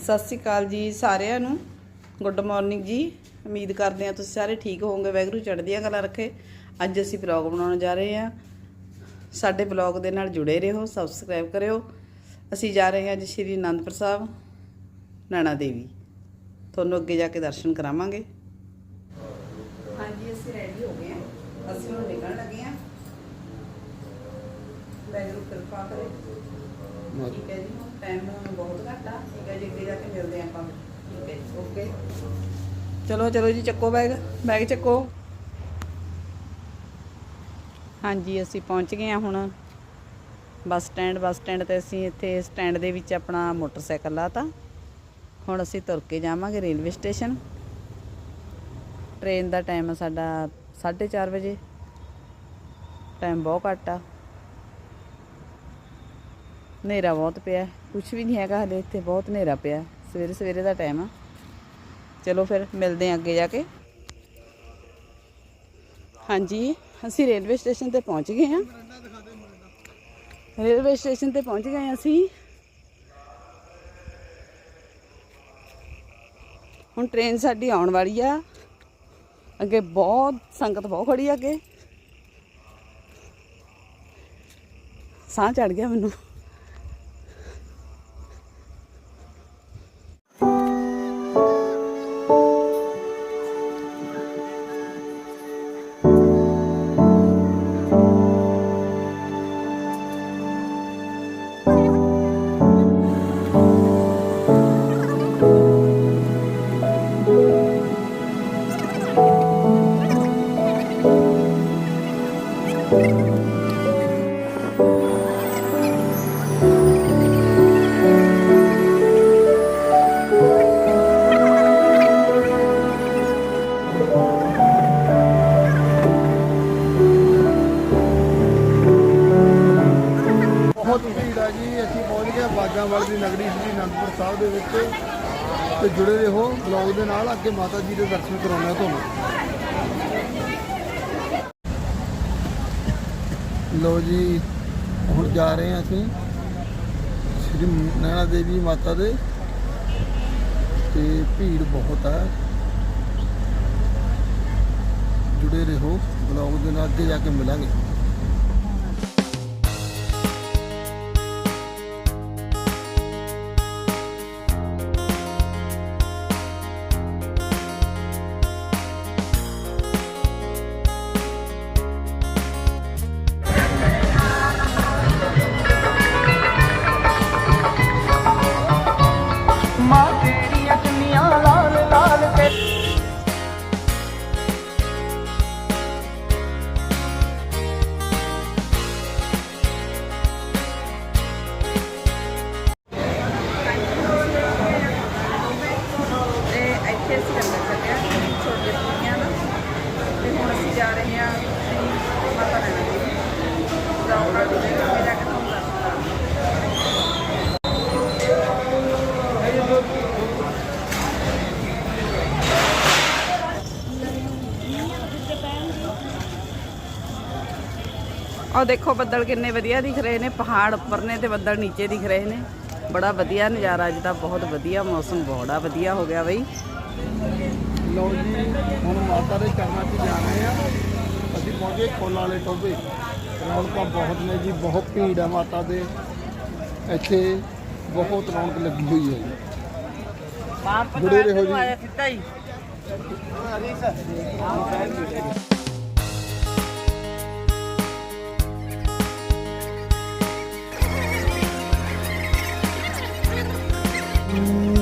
ਸਤਿ ਸ਼੍ਰੀ ਅਕਾਲ ਜੀ ਸਾਰਿਆਂ ਨੂੰ। ਗੁੱਡ ਮਾਰਨਿੰਗ ਜੀ। ਉਮੀਦ ਕਰਦੇ ਹਾਂ ਤੁਸੀਂ ਸਾਰੇ ਠੀਕ ਹੋਵੋਗੇ। ਵੈਗਰੂ ਚੜ੍ਹਦੀਆਂ ਕਲਾ ਰੱਖੇ। ਅੱਜ ਅਸੀਂ ਵਲੌਗ ਬਣਾਉਣ ਜਾ ਰਹੇ ਹਾਂ। ਸਾਡੇ ਵਲੌਗ ਦੇ ਨਾਲ ਜੁੜੇ ਰਹੋ ਸਬਸਕ੍ਰਾਈਬ ਕਰਿਓ। ਅਸੀਂ ਜਾ ਰਹੇ ਹਾਂ ਅੱਜ ਸ਼੍ਰੀ ਅਨੰਦਪੁਰ ਸਾਹਿਬ ਨੈਣਾ ਦੇਵੀ। ਤੁਹਾਨੂੰ ਅੱਗੇ ਜਾ ਕੇ ਦਰਸ਼ਨ ਕਰਾਵਾਂਗੇ। ਹਾਂਜੀ ਅਸੀਂ ਰੈਡੀ ਹੋ ਗਏ ਹਾਂ। ਅਸੀਂ ਹੁਣ ਨਿਕਲਣ ਲੱਗੇ ਹਾਂ। ਵੈਗਰੂ ਕਿਰਪਾ ਕਰੇ। ਠੀਕ ਹੈ ਜੀ ਟਾਈਮ ਬਹੁਤ ਘੱਟ ਆ। ਮਿਲਦੇ ਆਪਾਂ। ਠੀਕ ਹੈ ਓਕੇ ਚਲੋ ਚਲੋ ਜੀ, ਚੱਕੋ ਬੈਗ ਬੈਗ ਚੱਕੋ। ਹਾਂਜੀ, ਅਸੀਂ ਪਹੁੰਚ ਗਏ ਹਾਂ ਹੁਣ ਬੱਸ ਸਟੈਂਡ। ਬੱਸ ਸਟੈਂਡ ਤੇ ਅਸੀਂ ਇੱਥੇ ਸਟੈਂਡ ਦੇ ਵਿੱਚ ਆਪਣਾ ਮੋਟਰਸਾਈਕਲ ਲਾਤਾ। ਹੁਣ ਅਸੀਂ ਤੁਰ ਕੇ ਜਾਵਾਂਗੇ ਰੇਲਵੇ ਸਟੇਸ਼ਨ। ਟ੍ਰੇਨ ਦਾ ਟਾਈਮ ਸਾਡਾ 4:30 ਵਜੇ। ਟਾਈਮ ਬਹੁਤ ਘੱਟ ਆ। ਹਨੇਰਾ ਬਹੁਤ ਪਿਆ। ਕੁਝ ਵੀ ਨਹੀਂ ਹੈਗਾ ਹਲੇ ਇੱਥੇ ਬਹੁਤ ਹਨੇਰਾ ਪਿਆ। ਸਵੇਰੇ ਸਵੇਰੇ ਦਾ ਟਾਈਮ ਆ। ਚਲੋ ਫਿਰ ਮਿਲਦੇ ਹਾਂ ਅੱਗੇ ਜਾ ਕੇ। ਹਾਂਜੀ, ਅਸੀਂ ਰੇਲਵੇ ਸਟੇਸ਼ਨ ਤੇ ਪਹੁੰਚ ਗਏ ਹਾਂ ਰੇਲਵੇ ਸਟੇਸ਼ਨ ਤੇ ਪਹੁੰਚ ਗਏ ਹਾਂ ਅਸੀਂ। ਹੁਣ ਟ੍ਰੇਨ ਸਾਡੀ ਆਉਣ ਵਾਲੀ ਆ। ਅੱਗੇ ਬਹੁਤ ਸੰਗਤ ਬਹੁਤ ਖੜੀ ਆ ਅੱਗੇ। ਸਾਹ ਚੜ ਗਿਆ ਮੈਨੂੰ। ਸ੍ਰੀ ਅਨੰਦਪੁਰ ਸਾਹਿਬ ਦੇ ਵਿੱਚ ਤੇ ਜੁੜੇ ਰਹੋ ਬਲੌਗ ਦੇ ਨਾਲ, ਅੱਗੇ ਮਾਤਾ ਜੀ ਦੇ ਦਰਸ਼ਨ ਕਰਾਉਣਾ ਤੁਹਾਨੂੰ। ਲੋ ਜੀ, ਹੁਣ ਜਾ ਰਹੇ ਹਾਂ ਅਸੀਂ ਸ੍ਰੀ ਨੈਣਾ ਦੇਵੀ ਮਾਤਾ ਦੇ। ਤੇ ਭੀੜ ਬਹੁਤ ਹੈ ਜੁੜੇ ਰਹੋ ਬਲੌਗ ਦੇ ਨਾਲ, ਅੱਗੇ ਜਾ ਕੇ ਮਿਲਾਂਗੇ। ਉਹ ਦੇਖੋ ਬੱਦਲ ਕਿੰਨੇ ਵਧੀਆ ਦਿਖ ਰਹੇ ਨੇ ਪਹਾੜ ਉੱਪਰ ਨੇ ਤੇ ਬੱਦਲ ਨੀਚੇ ਦਿਖ ਰਹੇ ਨੇ। ਬੜਾ ਵਧੀਆ ਨਜ਼ਾਰਾ ਅੱਜ ਦਾ ਬਹੁਤ ਵਧੀਆ ਮੌਸਮ ਬੜਾ ਵਧੀਆ ਹੋ ਗਿਆ ਬਈ। ਲਓ ਜੀ ਹੁਣ ਮਾਤਾ ਦੇ ਚਰਨਾਂ 'ਚ ਜਾ ਰਹੇ ਆ ਅਸੀਂ ਪਹੁੰਚੇ ਖੋਲਾਂ ਵਾਲੇ ਟੋਭੇ ਰੌਣਕਾਂ ਬਹੁਤ ਨੇ ਜੀ ਬਹੁਤ ਭੀੜ ਹੈ ਮਾਤਾ ਦੇ। ਇੱਥੇ ਬਹੁਤ ਰੌਣਕ ਲੱਗੀ ਹੋਈ ਹੈ ਜੀ। ਜੁੜੇ ਰਹੋ ਜੀ। ਮਾਤਾ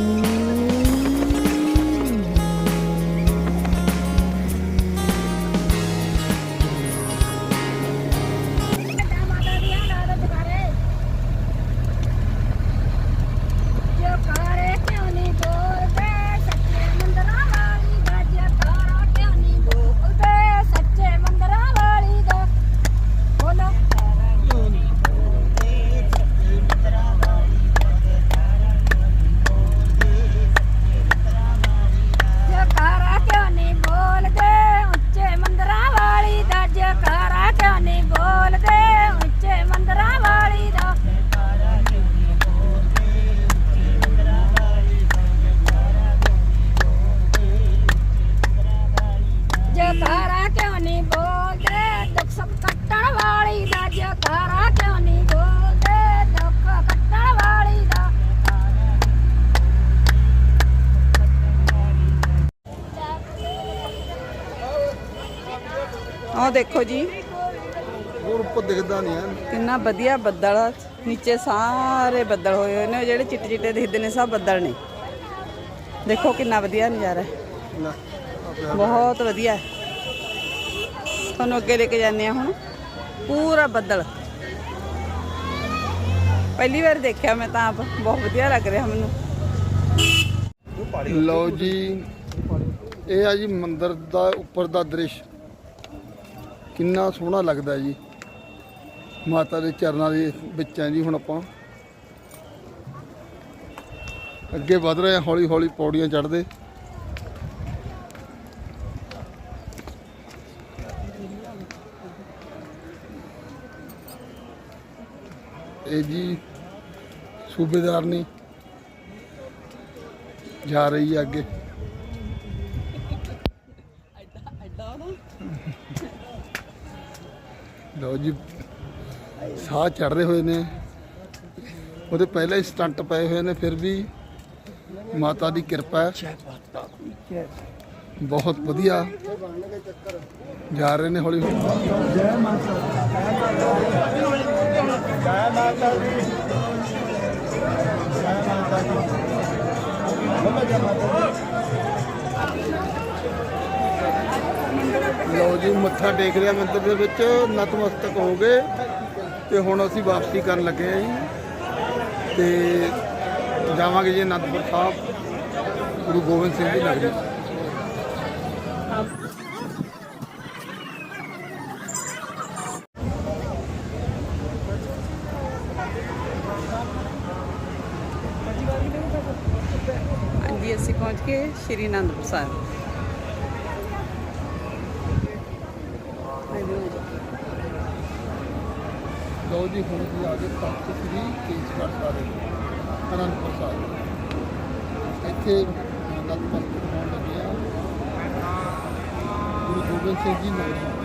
ਉਹ ਦੇਖੋ ਜੀ। ਹੋਰ ਉੱਪਰ ਦਿਖਦਾ ਨਹੀਂ ਹੈ। ਕਿੰਨਾ ਵਧੀਆ ਬੱਦਲ ਆ। ਨੀਚੇ ਸਾਰੇ ਬੱਦਲ ਹੋਏ ਹੋਏ ਨੇ ਉਹ ਜਿਹੜੇ ਚਿੱਟੇ ਚਿੱਟੇ ਦਿਖਦੇ ਨੇ ਸਭ ਬੱਦਲ ਨੇ। ਦੇਖੋ ਕਿੰਨਾ ਵਧੀਆ ਨਜ਼ਾਰਾ ਹੈ। ਲੈ, ਬਹੁਤ ਵਧੀਆ ਹੈ। ਤੁਹਾਨੂੰ ਅੱਗੇ ਲੈ ਕੇ ਜਾਂਦੇ ਆ ਹੁਣ। ਪੂਰਾ ਬੱਦਲ। ਪਹਿਲੀ ਵਾਰ ਦੇਖਿਆ ਮੈਂ ਤਾਂ ਆਪ। ਬਹੁਤ ਵਧੀਆ ਲੱਗ ਰਿਹਾ ਮੈਨੂੰ। ਲਓ ਜੀ ਇਹ ਆ ਜੀ ਮੰਦਿਰ ਦਾ ਉੱਪਰ ਦਾ ਦ੍ਰਿਸ਼। ਕਿੰਨਾ ਸੋਹਣਾ ਲੱਗਦਾ ਜੀ। ਮਾਤਾ ਦੇ ਚਰਨਾਂ ਦੇ ਵਿੱਚ ਹੈ ਜੀ ਹੁਣ ਆਪਾਂ। ਅੱਗੇ ਵਧ ਰਹੇ ਹਾਂ ਹੌਲੀ ਹੌਲੀ ਪੌੜੀਆਂ ਚੜ੍ਹਦੇ। ਇਹ ਜੀ ਸੂਬੇਦਾਰ ਨੇ ਜਾ ਰਹੀ ਹੈ ਅੱਗੇ। ਲਓ ਜੀ ਸਾਹ ਚੜ੍ਹਦੇ ਹੋਏ ਨੇ। ਉਹਦੇ ਪਹਿਲਾਂ ਹੀ ਸਟੰਟ ਪਏ ਹੋਏ ਨੇ ਫਿਰ ਵੀ ਮਾਤਾ ਦੀ ਕਿਰਪਾ ਹੈ। ਬਹੁਤ ਵਧੀਆ। ਜਾ ਰਹੇ ਨੇ ਹੌਲੀ ਹੌਲੀ। ਲਓ ਜੀ, ਮੱਥਾ ਟੇਕ ਲਿਆ ਮੰਦਿਰ ਦੇ ਵਿੱਚ ਨਤਮਸਤਕ ਹੋ ਗਏ ਤੇ ਹੁਣ ਅਸੀਂ ਵਾਪਸੀ ਕਰਨ ਲੱਗੇ ਹਾਂ ਜੀ। ਤੇ ਜਾਵਾਂਗੇ ਜੀ ਅਨੰਦਪੁਰ ਸਾਹਿਬ, ਗੁਰੂ ਗੋਬਿੰਦ ਸਿੰਘ ਜੀ ਨਗਰੀ। ਹਾਂਜੀ, ਅਸੀਂ ਪਹੁੰਚ ਗਏ ਸ਼੍ਰੀ ਅਨੰਦਪੁਰ ਸਾਹਿਬ। ਲਓ ਜੀ ਹੁਣ ਅਸੀਂ ਆ ਗਏ ਤਖਤ ਸ੍ਰੀ ਕੇਸਗੜ੍ਹ ਸਾਹਿਬ ਅਨੰਦਪੁਰ ਸਾਹਿਬ। ਇੱਥੇ ਨਤਮਸਤਕ ਹੋਣ ਲੱਗੇ ਆ। ਗੁਰੂ ਗੋਬਿੰਦ ਸਿੰਘ ਜੀ ਨਗਰੀ